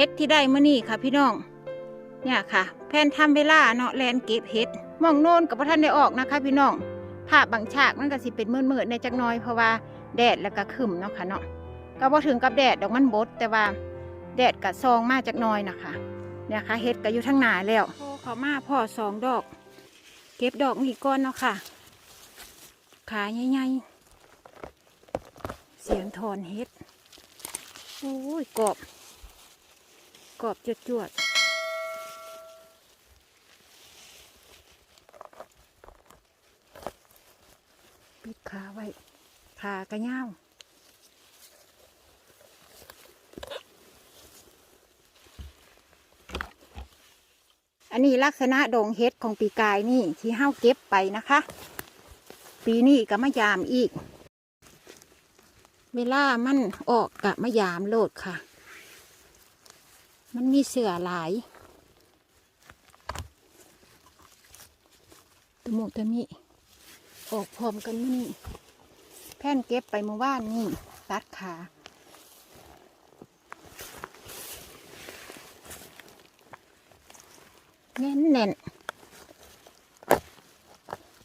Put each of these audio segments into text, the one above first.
เฮ็ดที่ได้มื่อนี้ค่ะพี่น้อง เนี่ยค่ะ แพนทำเวลาเนาะแลนเก็บเฮ็ดมองโน่นกับพระท่านได้ออกนะคะ พี่น้อง ภาพบางฉากมันก็สิเป็นมืดๆในจักน้อยเพราะว่าแดดแล้วก็ขึ้มเนาะค่ะเนาะ ก็บ่ถึงกับแดดดอกมันบดแต่ว่าแดดกับซองมาจากน้อยนะคะเนี่ยค่ะเฮ็ดก็อยู่ทั้งหนาแล้วโอ้เขามาพ่อสองดอก เก็บดอกนี่ก้อนเนาะค่ะ ขาใหญ่ๆเสียงถอนเฮ็ด โอ้ยกรอบ กรอบจวดจวดๆปิดขาไว้ขากระเง่าอันนี้ลักษณะดงเฮ็ดของปีกายนี่ที่เฮาเก็บไปนะคะ ปีนี้ก็มายามอีก เวลามันออกกะมายามโลดค่ะ มันมีเสือหลายตะโมตะมิออกพร้อมกันนี่แพ่นเก็บไปเมื่อวานนี่ตัดขาแน่นแน่น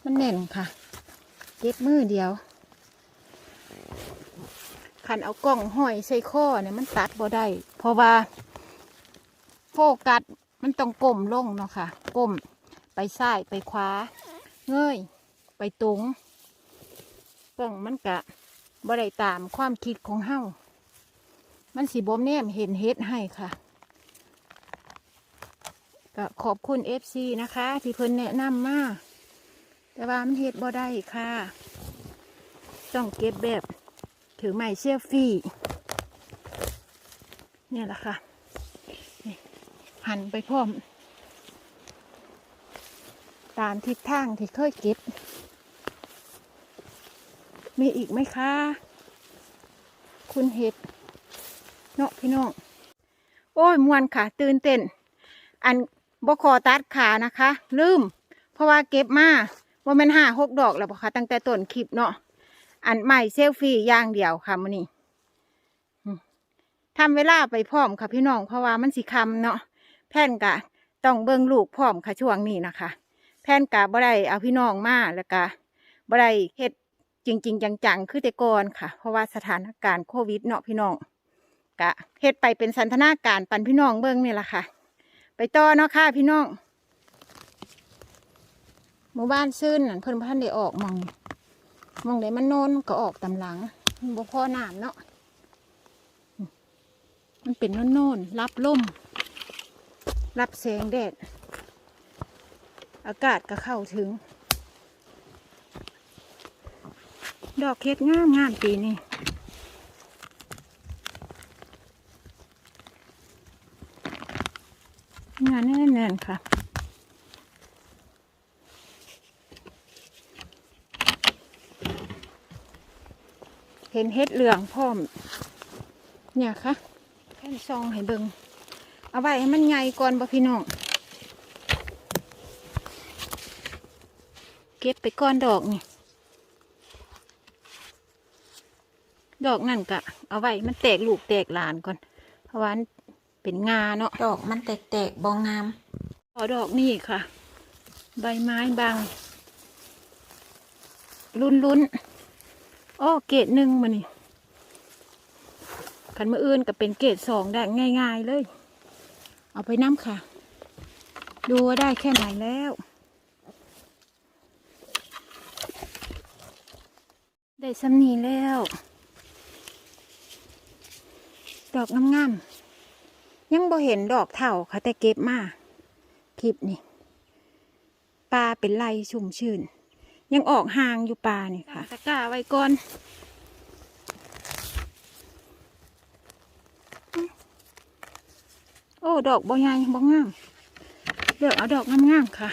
มันแน่นค่ะ เก็บมือเดียวขันเอากล้องห้อยใส่ข้อเนี่ยมันตัดบ่ได้เพราะว่า โฟกัสมันต้องก้มลงเนาะค่ะก้มไปซ้ายไปขวาเงยไปตรงกล้องมันกะบ่ได้ตามความคิดของเฮามันสีบ่มแนมเห็นเฮ็ดให้ค่ะก็ขอบคุณเอฟซีนะคะ ที่เพิ่นแนะนำมาแต่ว่ามันเฮ็ดบ่ได้ค่ะ ต้องเก็บแบบถือไม้เชี่ยฟี่เนี่ยแหละค่ะ หันไปพร้อม ตามทิศทางที่เคยเก็บ มีอีกไหมคะ คุณเห็ดเนาะพี่น้อง โอ้ยมวนค่ะ ตื่นเต้น อันบคอตัดขานะคะ ลืม เพราะว่าเก็บมาว่ามันห้าหกดอกแล้วบอคะตั้งแต่ต้นคลิปเนาะอันใหม่เซลฟี่ย่างเดียวค่ะมื้อนี้ทำเวลาไปพร้อมค่ะพี่น้องเพราะว่ามันสิคำเนาะ แพนกะต้องเบิ่งลูกพร้อมค่ะช่วงนี้นะคะ แพนกะบ่ได้เอาพี่น้องมาแล้วก็บ่ได้เฮ็ดจริงๆจังๆคือแต่ก่อนค่ะ เพราะว่าสถานการณ์โควิดเนาะพี่น้องกะเฮ็ดไปเป็นสันทนาการปันพี่น้องเบิ่งนี่แหละค่ะ ไปต่อเนาะค่ะพี่น้องหมู่บ้านซื่นนั่นเพิ่นบ่ทันได้ออกมองมองได้มันโนนก็ออกตำหลังบ่พอน้ำเนาะมันเป็นโน่นๆรับลม รับแสงแดด อากาศก็เข้าถึง ดอกเฮ็ดงามงามปีนี้งานแน่นๆค่ะเห็นเฮ็ดเหลืองพร้อม เนี่ยค่ะแผ่นซองให้เบิง เอาไว้ให้มันใหญ่ก่อนบ่พี่น้องเก็บไปก้อนดอกนี่ดอกนั่นกะเอาไว้มันแตกลูกแตกหลานก่อน เพราะว่ามันเป็นงาเนาะดอกมันแตกๆบองงามพอดอกนี่ค่ะ ใบไม้บางลุ้นลุ้นๆอ้อเกตหนึ่งมานี่ขันมืออื่นก็เป็นเกตสองได้ง่าย ๆ เลย เอาไปน้ำค่ะ ดูว่าได้แค่ไหนแล้ว ได้สำนีแล้ว ดอกงามๆยังบ่เห็นดอกเท่าค่ะ แต่เก็บมาคลิปนี่ปลาเป็นไรชุ่มชื่น ยังออกห่างอยู่ปลานี่ค่ะตะกร้าไว้ก่อน โอ้ ดอกบ่ใหญ่บ่งามเลือกเอาดอกงามๆค่ะ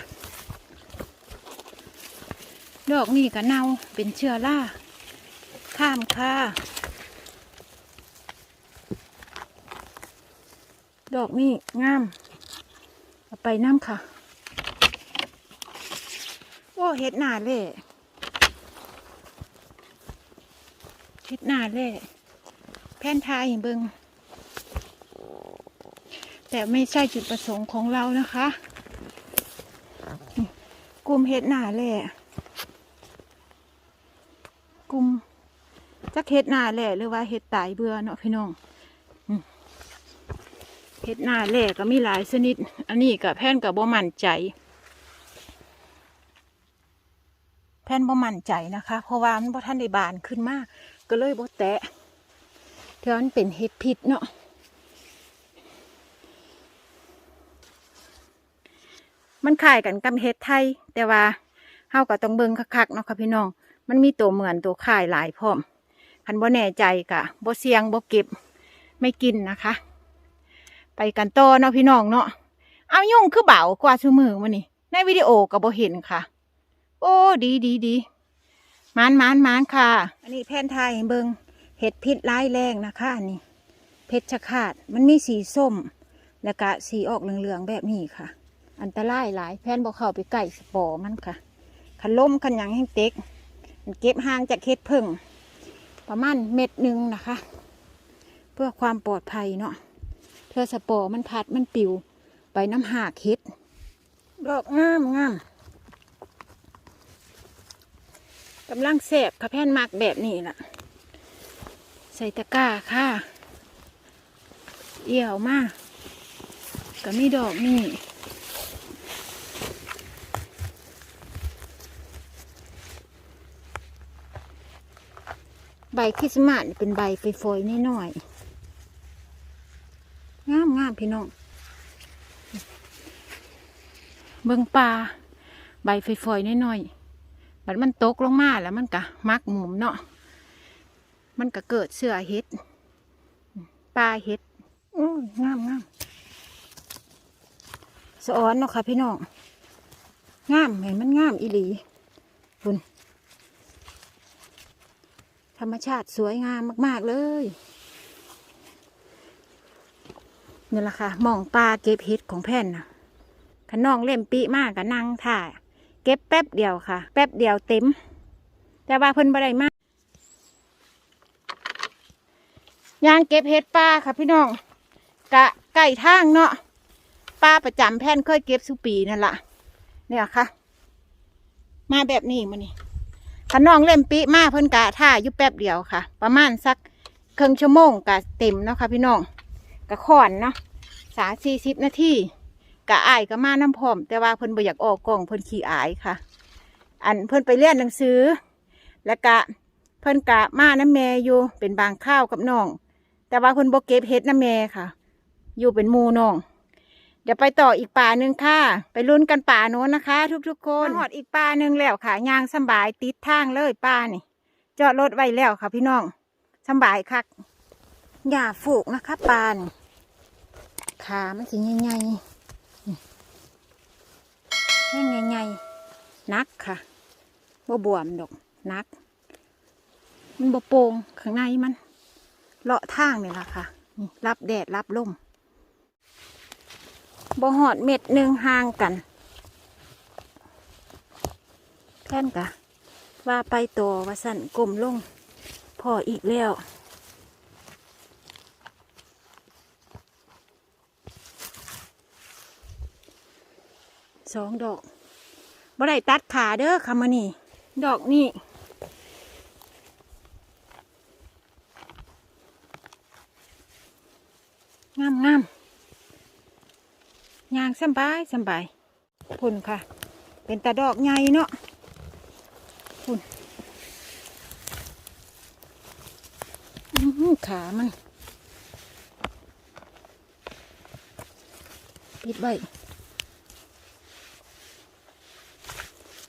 ดอกนี่ก็เน่าเป็นเชื้อราข้ามค่ะ ดอกนี่งามเอาไปน้ำค่ะ โอ้เฮ็ดหนาเล่เฮ็ดหนาเล่แผ่นทยเบิง แต่ไม่ใช่จุดประสงค์ของเรานะคะ กลุ่มเห็ดหนาแหละกลุ่มจักเห็ดหนาแหละหรือว่าเห็ดตายเบื่อเนาะพี่น้องเห็ดหนาแหละก็มีหลายชนิด อันนี้กับแพนกับบ่มั่นใจ แพนบ่มั่นใจนะคะ เพราะว่ามันบ่ทันได้บานขึ้นมาก็เลยบ่แตะเท่านั้นเป็นเห็ดพิษเนาะ มันขายกันกับเฮ็ดไทย แต่ว่าเฮาก็ต้องเบิ่งคักๆเนาะค่ะพี่น้อง มันมีตัวเหมือนตัวขายหลายพร้อมคันบ่แน่ใจกะบ่เสี่ยงบ่เก็บไม่กินนะคะ ไปกันต่อเนาะพี่น้องเนาะเอายุ่งคือเบากว่าชั่วมือมันนี่ในวิดีโอก็บ่เห็นค่ะ โอ้ดีดีดีมานมานมานค่ะ อันนี้แผ่นไทยเบิ่งเห็ดพิษร้ายแรงนะคะอันนี้เพชรขาดมันมีสีส้ม แล้วก็สีออกเหลืองๆแบบนี้ค่ะ อันตรายหลาย แพนบอกเข้าไปใกล้สปอมันค่ะคันล้มคันยังแห้งเต็กมันเก็บห่างจากเฮ็ดเพิ่ง ประมาณเม็ดหนึ่งนะคะ เพื่อความปลอดภัยเนาะเธอสปอมันพัดมันปิว ไปน้ำหากเฮ็ดดอกงามงามกำลังแสบค่ะแพนมากแบบนี้ล่ะ ใส่ตะกร้าค่ะ เอี่ยวมากก็มีดอกนี่ บคริสต์มาสเป็นใบไฟอยๆน้อยๆงามงามพี่น้อง เบิงปลาใบไฟอยๆน้อยๆบัดมันตกลงมาแล้วมันก็มักหมุมเนาะมันก็เกิดเสื้อเห็ดปลาเห็ดงามงามสะออนเนาะค่ะพี่น้องงามเห็นมันงามอีหลีคุณ ธรรมชาติสวยงามมาก ๆ เลยนี่แหละค่ะมองปลาเก็บเห็ดของแผ่นนะขนองเล่มปีมากกับนางถ่ายเก็บแป๊บเดียวค่ะ แป๊บเดียวเต็ม แต่ว่าเพิ่นบ่ได้มากยางเก็บเห็ดปลาค่ะพี่น้องกะไก่ทางเนาะปลาประจำแผ่นเคยเก็บสุปีนั่นละเนี่ยค่ะ มาแบบนี้มานี่ ขน้องเล่มปีมาเพิ่นกะท่าอยู่แป๊บเดียวค่ะ ประมาณสักครึ่งชั่วโมงกะเต็มเนาะค่ะพี่น้องกะขอนเนาะสาสี่สิบนาทีกะอายก็มาน้ำพร้อม แต่ว่าเพิ่นบ่อยากออกกล้องเพิ่นขี้อายค่ะ อันเพิ่นไปเรียนหนังสือ แล้วกะเพิ่นกะมาน้ำแม่อยู่เป็นบางข้าวกับน้อง แต่ว่าเพิ่นบ่เก็บเฮ็ดน้ำแม่ค่ะ อยู่เป็นมูน้อง เดี๋ยวไปต่ออีกป่าหนึ่งค่ะ ไปลุ้นกันป่าโน้นนะคะ ทุกๆคนหอดอีกป่าหนึ่งแล้วค่ะยางสบายติดทางเลยป่านี่จอดรถไว้แล้วค่ะพี่น้องสบายคักอย่าฝูกนะคะป่านี่ขามันสิใหญ่ๆนี่ใหญ่ๆนักค่ะบ่บวมดอกนัก มันบ่โปร่งข้างในมันเลาะทางนี่แหละค่ะ รับแดดรับลม บ่หอดเม็ดหนึ่งห่างกันแค่นกะ ว่าไปต่อว่าสั่นกลมลง พออีกแล้วสองดอกบ่ได้ตัดขาเด้อค่ะมานี่ ดอกนี่ งามงาม ยาง สบายสบายพุ่นค่ะ เป็นตาดอกใหญ่เนาะพุ่นขามันปิดไว้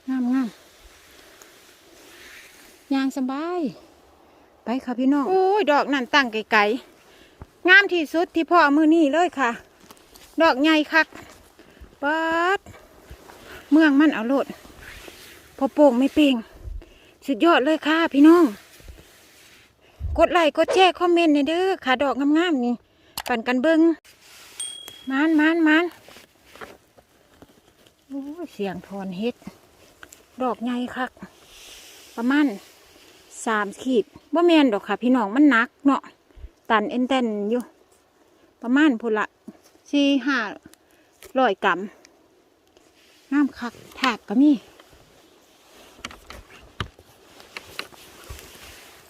งามงามยางสบาย ไปค่ะพี่น้อง โอ้ย ดอกนั่นตั้งไกลๆงามที่สุดที่พ่อมือนี่เลยค่ะ ดอกใหญ่คัก ปัดเมืองมันเอาโลดพอโป่งไม่เป่งสุดยอดเลยค่ะพี่น้อง กดไลค์กดแชร์คอมเมนต์ในเด้อค่ะดอกงามๆนี่ ปั่นกันเบิงมานมานมานโอ้เสียงทอนเฮ็ด ดอกใหญ่คัก ประมาณสามขีดบ่แมนดอกค่ะ พี่น้องมันนักเนาะตันเอ็นเตนอยู่ ประมาณพุนละสี่ห้า ร้อยกรัมน้ำคักถากก็มี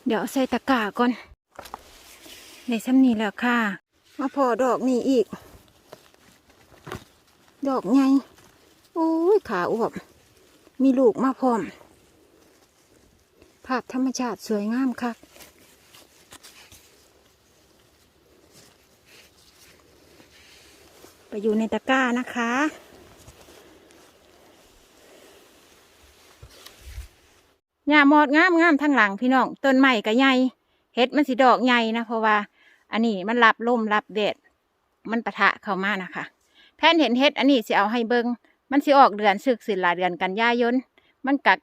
เดี๋ยวใส่ตะกร้าก่อนในซ้ำนี้แล้วค่ะ มาพอดอกนี่อีก ดอกไงโอ้ยขาอวบ มีลูกมาพร้อม ภาพธรรมชาติสวยงามค่ะ ไปอยู่ในตะกร้านะคะ หญ้ามอดงามงามทั้งหลังพี่น้อง ต้นไม้ก็ใหญ่เฮ็ดมันสิดอกใหญ่นะเพราะว่า อันนี้มันรับลมรับแดด มันปะทะเข้ามานะคะ แพนเห็นเฮ็ดอันนี้สิเอาให้เบิงมันสิออกเดือนสึกสิลาเดือนกันยายน มันกัก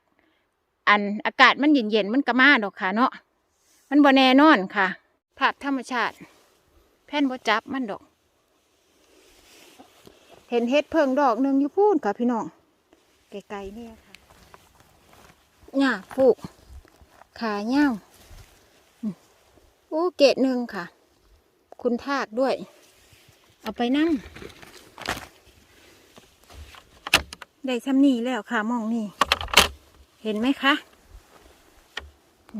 อันอากาศมันเย็นเย็นๆมันก็มาดอกค่ะเนาะ มันบ่แน่นอนค่ะ ภาพธรรมชาติ แพนบ่จับมันดอก เห็นเฮ็ดเพิงดอกหนึ่งอยู่พูนค่ะพี่น้องไกลๆเนี่ยค่ะหญ้าปลูกขาเง่าอืมโอ้เกตหนึ่งค่ะ คุณทากด้วย เอาไปนั่งได้ซ้ำนี่แล้วค่ะมองนี่ เห็นไหมคะม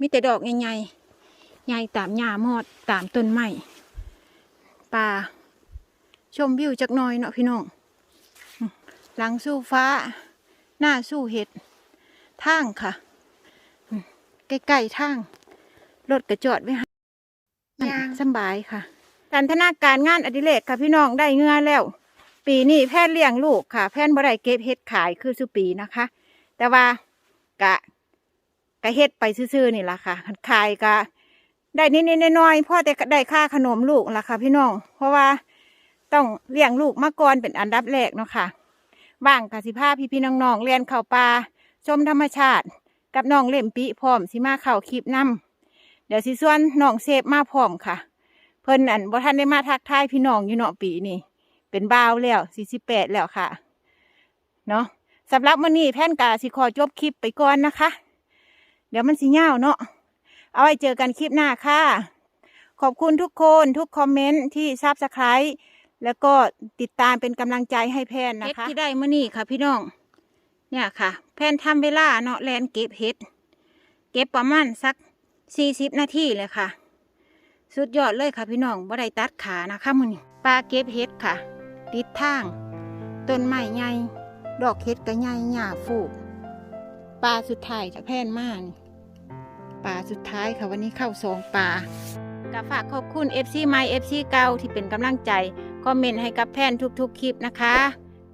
มีแต่ดอกใหญ่ๆใหญ่ตามหญ้ามอดตามต้นไม้ป่า ชมวิวจักหน่อยเนาะพี่น้องอืมหลังสู้ฟ้า หน้าสู้เห็ดทางค่ะอืมใกล้ๆทาง รถกระจอดไว้ให้มันย่างสำบายค่ะการธนาการงานอดิเรกค่ะพี่น้องได้เงื่อแล้ว ปีนี้แพทย์เลี้ยงลูกค่ะ แพทย์บ่ได้เก็บเห็ดขายคือสุปีนะคะ แต่ว่ากะกะเฮ็ดไปซื่อๆนี่ล่ะค่ะขายกะได้นิดๆน้อยๆพ่อแต่ได้ค่าขนมลูกล่ะค่ะ พี่น้อง เพราะว่า ต้องเลี้ยงลูกมาก่อนเป็นอันดับแรกเนาะค่ะบ้างกสิภาพี่พี่ๆน้องๆเรียนเข้าป่าชมธรรมชาติ กับน้องเล่มปิพร้อมสิมาเข้าคลิปนํเดี๋ยวสิส่วนน้องเซฟมาพร้อมค่ะ เพิ่นอันบ่ทันได้มาทักทายพี่น้องอยู่เนาะปีนี้เป็นบ่าวแล้วสี่สิบแปดแล้วค่ะเนาะสำหรับมื้อนี้แพนกาสิขอจบคลิปไปก่อนนะคะ เดี๋ยวมันสิยาวเนาะเอาไว้เจอกันคลิปหน้าค่ะ ขอบคุณทุกคนทุกคอมเมนต์ที่ซับสไครต์ แล้วก็ติดตามเป็นกำลังใจให้แพนนะคะเฮ็ดที่ได้มื้อนี้ค่ะ พี่น้อง เนี่ยค่ะ แพนทำเวลาเนาะแลนเก็บเห็ด เก็บประมาณสักสี่สิบนาทีเลยค่ะ สุดยอดเลยค่ะพี่น้องบ่ได้ตัดขานะคะมื้อนี้ปลาเก็บเห็ดค่ะ ติดทางต้นไม้ใหญ่ดอกเห็ดก็ใหญ่หญ้าฟูกปลาสุดท้ายจะแพนมากปลาสุดท้ายค่ะวันนี้เข้าสองปลาก็ฝากขอบคุณ FC ใหม่ FC เก่าที่เป็นกำลังใจ คอมเมนต์ให้กับแพนทุกๆคลิปนะคะ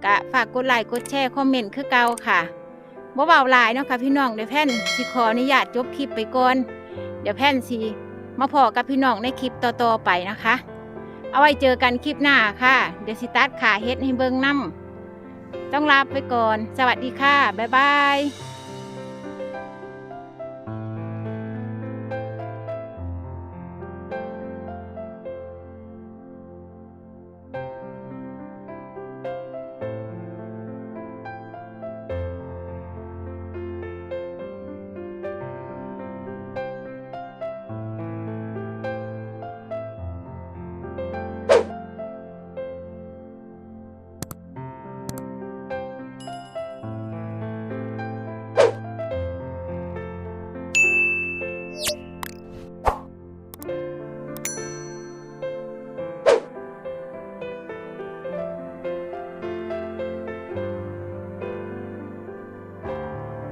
กะฝากกดไลค์กดแชร์คอมเมนต์คือเก่าค่ะบ่เบาหลายเนาะค่ะพี่น้องเดี๋ยวแพนสิขออนุญาตจบคลิปไปก่อน เดี๋ยวแพนสิมาพอกับพี่น้องในคลิปต่อๆไปนะคะ เอาไว้เจอกันคลิปหน้าค่ะ เดี๋ยวสิตัดขาเฮ็ดให้เบิ่งน้ำต้องลาไปก่อน สวัสดีค่ะ บ๊ายบาย